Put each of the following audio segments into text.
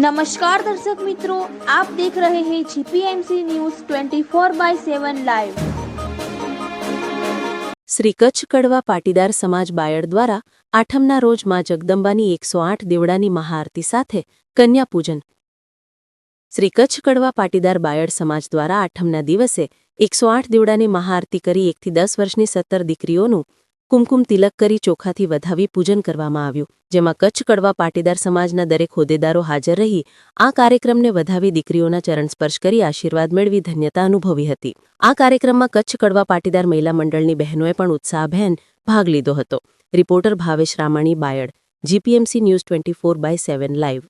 નમસ્કાર દર્શક મિત્રો આપ દેખ રહે હૈ GPMC news 24 by 7 live Shri Kutch Kadva Patidar સમાજ બાયડ દ્વારા આઠમના રોજમાં જગદંબાની એકસો આઠ દેવડાની મહાઆરતી સાથે કન્યા પૂજન શ્રી કચ્છ કડવા પાટીદાર બાયડ સમાજ દ્વારા આઠમના દિવસે એકસો આઠ દેવડાની મહાઆરતી કરી એકથી દસ વર્ષની સત્તર દીકરીઓનું કુમકુમ તિલક કરી ચોખાથી વધાવી પૂજન કરવામાં આવ્યું, જેમાં કચ્છ કડવા પાટીદાર સમાજના દરેક હોદ્દેદારો હાજર રહી, આ કાર્યક્રમને વધાવી દીકરીઓના ચરણ સ્પર્શ કરી આશીર્વાદ મેળવી ધન્યતા અનુભવી હતી. આ કાર્યક્રમમાં કચ્છ કડવા પાટીદાર મહિલા મંડળની બહેનોએ પણ ઉત્સાહભેન ભાગ લીધો હતો. Reporter Bhavesh Ramani, Bayad, GPMC news twenty four by seven live.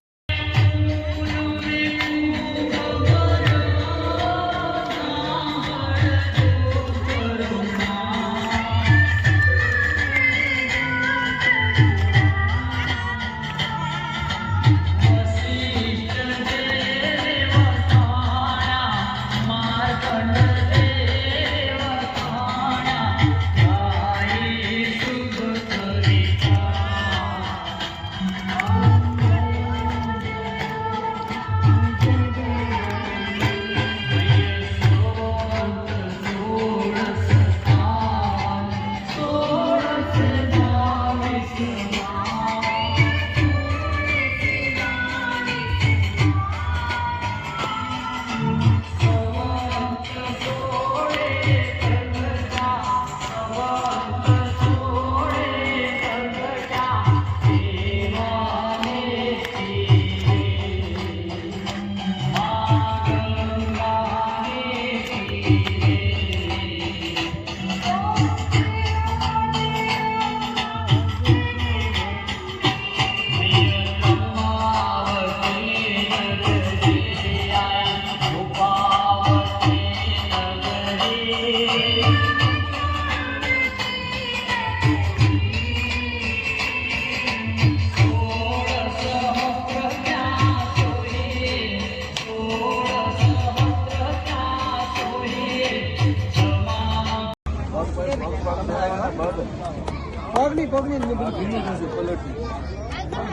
પગની પગની ને બધું ભીનું થશે પલટની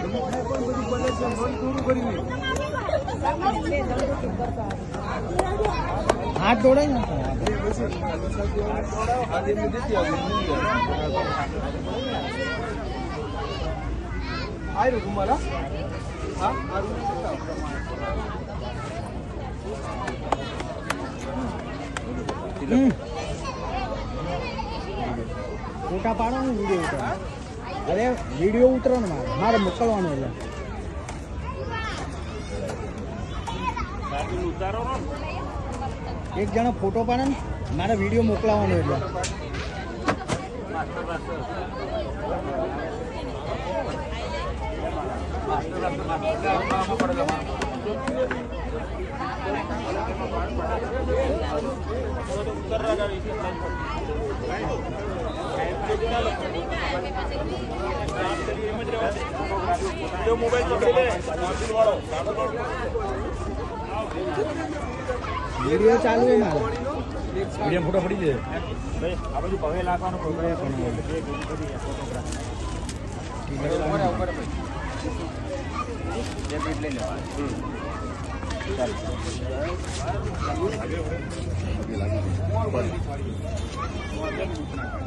બધું પલટ છે મન પૂરું કરી હાથ દોડાય ને હાથ એમને દેતી આવ્યું કુમારા હા ફોટા પાડો હું વીડિયો ઉતારો અરે વીડિયો ઉતરો ને મારે. મારે મોકલવાનો એટલે એક જણો ફોટો પાડે ને મારે વીડિયો મોકલાવાનો એટલે વીડિયો ચાલુ છે મારો. વીડિયો ફોટો પડી જાય. આ બધું પગે લાગવાનું સાઈડ છે હા હા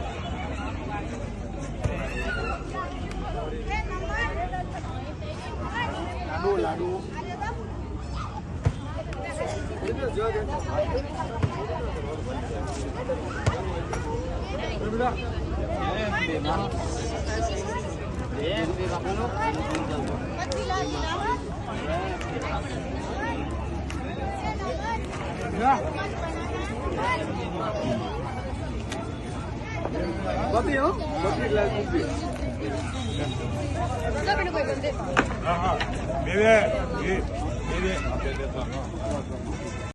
એ మీదే మీదే.